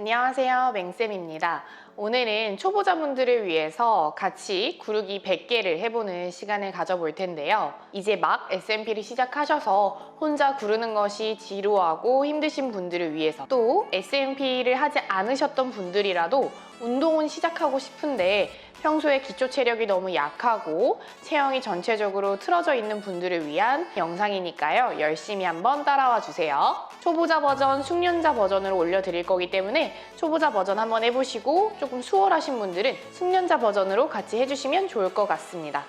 안녕하세요. 맹쌤입니다. 오늘은 초보자분들을 위해서 같이 구르기 100개를 해보는 시간을 가져볼 텐데요. 이제 막 SMP를 시작하셔서 혼자 구르는 것이 지루하고 힘드신 분들을 위해서 또 SMP를 하지 않으셨던 분들이라도 운동은 시작하고 싶은데 평소에 기초 체력이 너무 약하고 체형이 전체적으로 틀어져 있는 분들을 위한 영상이니까요. 열심히 한번 따라와 주세요. 초보자 버전, 숙련자 버전으로 올려드릴 거기 때문에 초보자 버전 한번 해보시고 조금 수월하신 분들은 숙련자 버전으로 같이 해주시면 좋을 것 같습니다.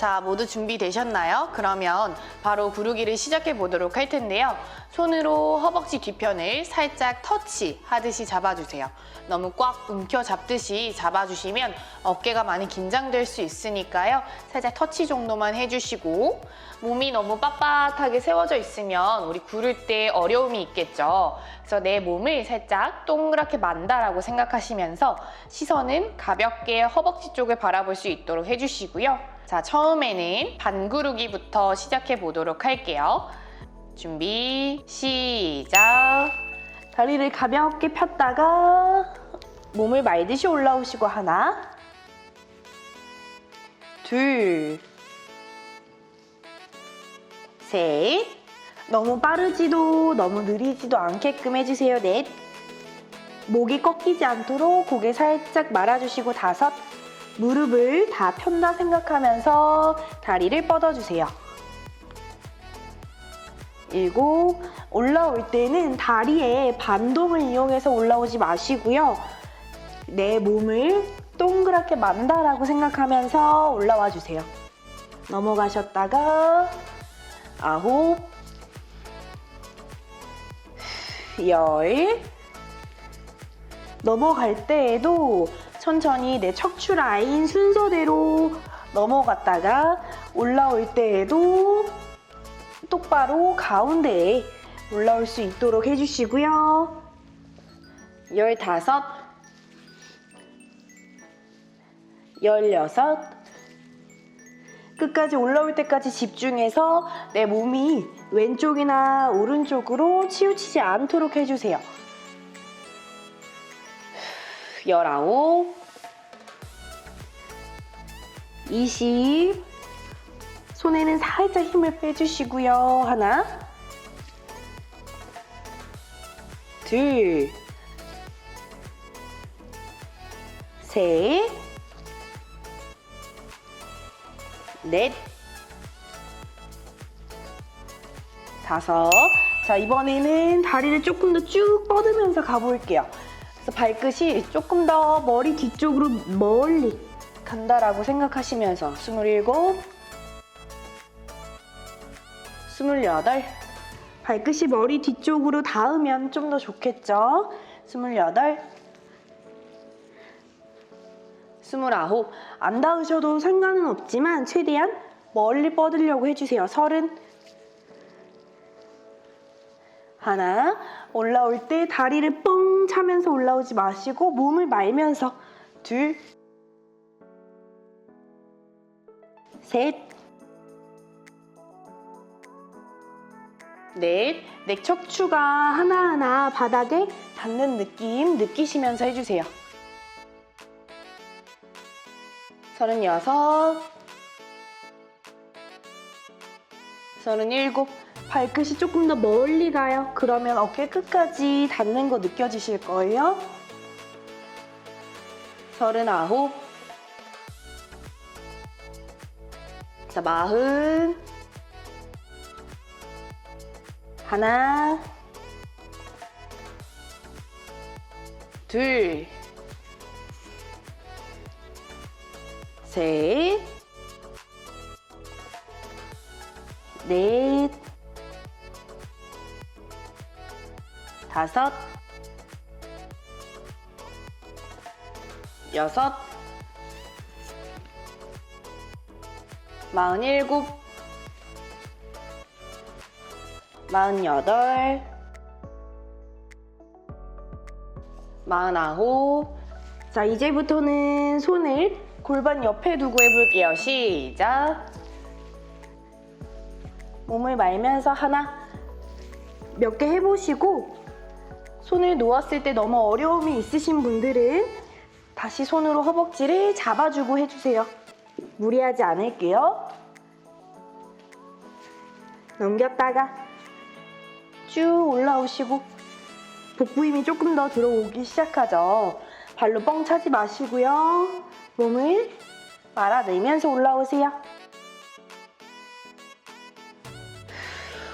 자, 모두 준비되셨나요? 그러면 바로 구르기를 시작해 보도록 할 텐데요. 손으로 허벅지 뒤편을 살짝 터치 하듯이 잡아주세요. 너무 꽉 움켜 잡듯이 잡아주시면 어깨가 많이 긴장될 수 있으니까요. 살짝 터치 정도만 해주시고 몸이 너무 빳빳하게 세워져 있으면 우리 구를 때 어려움이 있겠죠. 그래서 내 몸을 살짝 동그랗게 만다라고 생각하시면서 시선은 가볍게 허벅지 쪽을 바라볼 수 있도록 해주시고요. 자, 처음에는 반구르기부터 시작해 보도록 할게요. 준비, 시작. 다리를 가볍게 폈다가 몸을 말듯이 올라오시고 하나, 둘, 셋. 너무 빠르지도 너무 느리지도 않게끔 해주세요. 넷. 목이 꺾이지 않도록 고개 살짝 말아주시고 다섯. 무릎을 다 편다 생각하면서 다리를 뻗어주세요. 일곱. 올라올 때는 다리에 반동을 이용해서 올라오지 마시고요. 내 몸을 동그랗게 만다라고 생각하면서 올라와 주세요. 넘어가셨다가 아홉, 열. 넘어갈 때에도 천천히 내 척추 라인 순서대로 넘어갔다가 올라올 때에도 똑바로 가운데에 올라올 수 있도록 해주시고요. 열다섯, 열여섯, 끝까지 올라올 때까지 집중해서 내 몸이 왼쪽이나 오른쪽으로 치우치지 않도록 해주세요. 열아홉, 이십, 손에는 살짝 힘을 빼주시고요. 하나, 둘, 셋, 넷, 다섯. 자, 이번에는 다리를 조금 더 쭉 뻗으면서 가볼게요. 발끝이 조금 더 머리 뒤쪽으로 멀리 간다라고 생각하시면서 스물일곱, 스물여덟, 발끝이 머리 뒤쪽으로 닿으면 좀 더 좋겠죠? 스물여덟, 스물아홉, 안 닿으셔도 상관은 없지만 최대한 멀리 뻗으려고 해주세요. 서른, 하나, 올라올 때 다리를 뻥 차면서 올라오지 마시고 몸을 말면서 둘, 셋, 넷, 내 척추가 하나하나 바닥에 닿는 느낌 느끼시면서 해주세요. 서른여섯, 서른일곱, 발끝이 조금 더 멀리 가요. 그러면 어깨 끝까지 닿는 거 느껴지실 거예요. 서른아홉, 자, 마흔, 하나, 둘, 셋, 넷, 다섯, 여섯, 마흔일곱, 마흔여덟, 마흔아홉. 자, 이제부터는 손을 골반 옆에 두고 해볼게요. 시작. 몸을 말면서 하나, 몇 개 해보시고, 손을 놓았을 때 너무 어려움이 있으신 분들은 다시 손으로 허벅지를 잡아주고 해주세요. 무리하지 않을게요. 넘겼다가 쭉 올라오시고 복부 힘이 조금 더 들어오기 시작하죠. 발로 뻥 차지 마시고요. 몸을 말아내면서 올라오세요.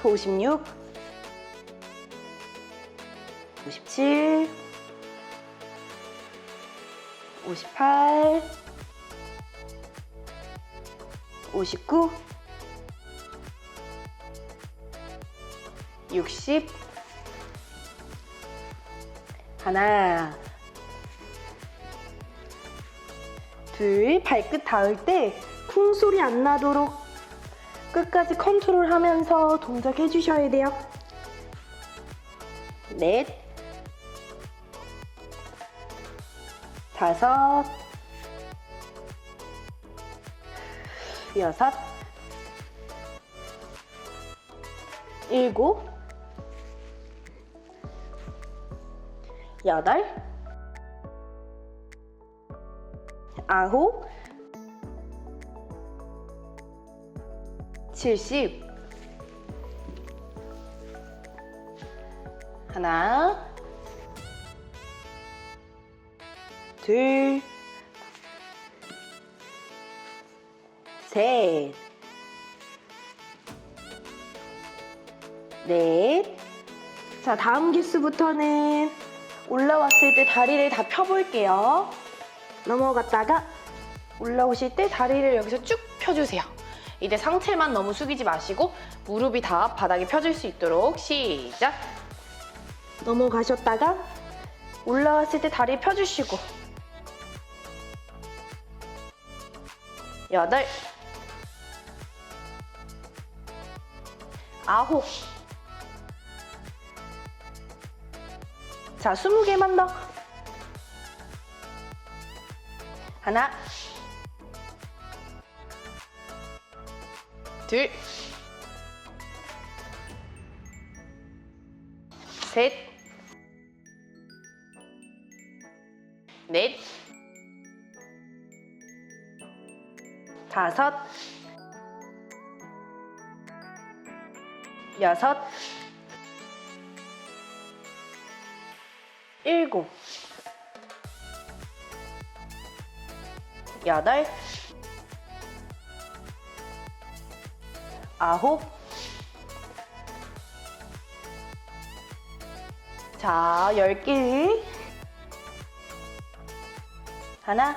56 57 58 59 60 하나 둘 발끝 닿을 때 쿵 소리 안 나도록 끝까지 컨트롤 하면서 동작 해 주셔야 돼요. 넷 다섯. 여섯. 일곱. 여덟. 아홉. 칠십. 하나 둘 셋, 넷. 자, 다음 개수부터는 올라왔을 때 다리를 다 펴볼게요. 넘어갔다가 올라오실 때 다리를 여기서 쭉 펴주세요. 이제 상체만 너무 숙이지 마시고 무릎이 다 바닥에 펴질 수 있도록 시작. 넘어가셨다가 올라왔을 때 다리 펴주시고 여덟 아홉. 자, 스무 개만 더. 하나 둘 셋, 넷, 다섯, 여섯, 일곱, 여덟, 아홉, 자, 열 개. 하나,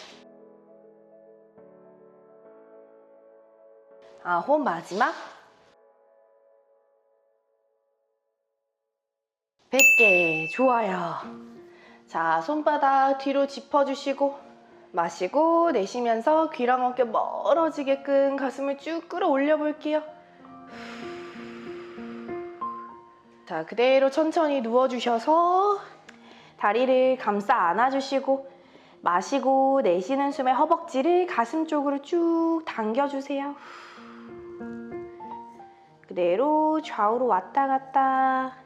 아홉 마지막? 100개. 좋아요. 자 손바닥 뒤로 짚어주시고 마시고 내쉬면서 귀랑 어깨 멀어지게끔 가슴을 쭉 끌어올려 볼게요. 자 그대로 천천히 누워주셔서 다리를 감싸 안아주시고 마시고 내쉬는 숨에 허벅지를 가슴 쪽으로 쭉 당겨주세요 그대로 좌우로 왔다 갔다